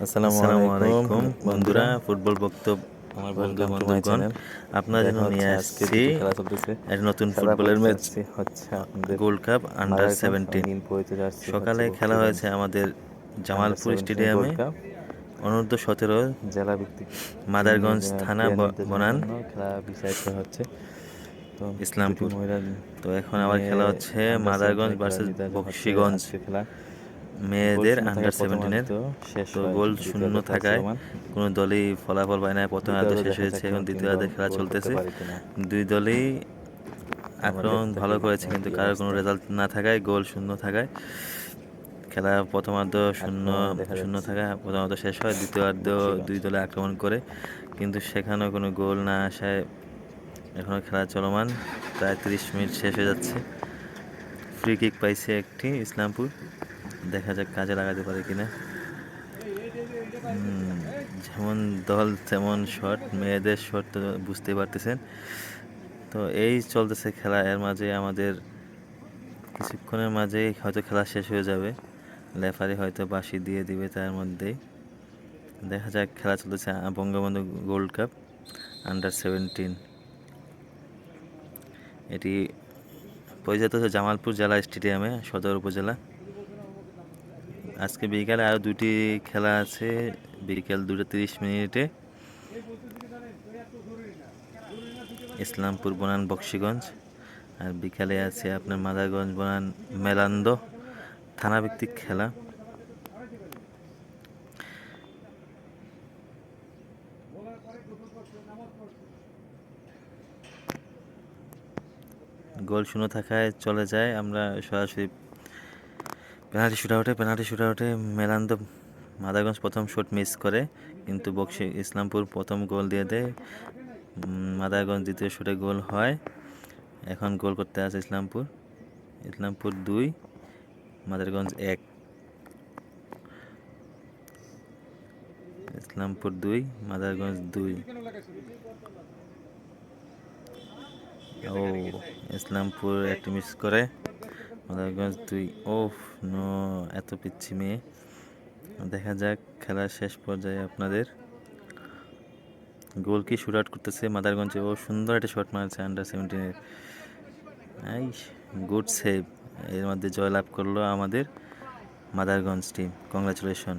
আসসালামু আলাইকুম। বন্ধুরা ফুটবল বক্তব্য আমার বন্ধু বন্ধুগণ আপনার জন্য নিয়ে আসছি একটা নতুন ফুটবলের ম্যাচ। হচ্ছে গোল্ড কাপ আন্ডার সেভেন্টিন সকালে খেলা হয়েছে আমাদের জামালপুর স্টেডিয়ামে। অনূর্ধ্ব সতেরো জেলা ভিত্তিক মাদারগঞ্জ থানা বনান। খেলা বিচারিত হচ্ছে। তো ইসলামপুর। তো এখন আবার খেলা হচ্ছে মাদারগঞ্জ 17 ভার্সেস বক্সিগঞ্জ। খেলা। মেয়েদের আন্ডার সেভেন্টিনের তো গোল শূন্য থাকায়। কোনো দলই ফলাফল পায় না প্রথম আর্ধ শেষ হয়েছে এখন দ্বিতীয় আর্ধে খেলা চলতেছে। দুই দলই আক্রমণ ভালো করেছে কিন্তু কারোর কোনো রেজাল্ট না থাকায় গোল শূন্য থাকায় খেলা প্রথম প্রথমার্ধ শূন্য শূন্য যাচ্ছে। থাকায় প্রথমার্ধ শেষ হয় দ্বিতীয়ার্ধ দুই দলে আক্রমণ করে কিন্তু সেখানেও কোনো গোল না আসায় এখনও খেলা চলমান প্রায় তিরিশ মিনিট শেষ হয়ে যাচ্ছে। ফ্রি কিক পাইছে একটি ইসলামপুর। দেখা যাক কাজে লাগাতে পারে কিনা। যেমন দল, তেমন শট, মেয়েদের শট তো বুঝতেই পারতেছেন। তো এই চলতেছে খেলা, এর মাঝে আমাদের কিছুক্ষণের মাঝেই হয়তো খেলা শেষ হয়ে যাবে। লেফারি হয়তো বাঁশি দিয়ে দিবে তার মধ্যেই। দেখা যাক, খেলা চলতেছে Bangabandhu gold cup under seventeen এটি পরিচালিত হচ্ছে জামালপুর জেলা স্টেডিয়ামে, সদর উপজেলা। আজকে বিকালে আরও দুটি খেলা আছে। বিকেল দুটো তিরিশ মিনিটে। ইসলামপুর বনান বক্সিগঞ্জ। আর বিকালে আছে আপনার মাদারগঞ্জ বনান মেলান্দ। থানাভিত্তিক খেলা। গোল শূন্য থাকায় চলে যায়। আমরা সরাসরি পেনাল্টি শুট আউটে পেনাল্টি শুট আউটে মেলান্দ মাদারগঞ্জ প্রথম শট মিস করে কিন্তু বক্সি ইসলামপুর প্রথম গোল দিয়ে দেয়। উম, মাদারগঞ্জ দ্বিতীয় শুটে গোল হয়। এখন গোল করতে আছে ইসলামপুর। ইসলামপুর দুই মাদারগঞ্জ এক। ইসলামপুর দুই মাদারগঞ্জ দুই। ও ইসলামপুর একটি মিস করে। মাদারগঞ্জ দুই ওফ নো এত পিচ্ছি মেয়ে। দেখা যাক, খেলার শেষ পর্যায়ে আপনাদের। গোল কি শুট আউট করতেছে মাদারগঞ্জে? ও সুন্দর একটা শট মারছে আন্ডার সেভেন্টিনের এই গুড সেভ এর মধ্যে জয়লাভ করল আমাদের মাদারগঞ্জ টিম কংগ্রাচুলেশন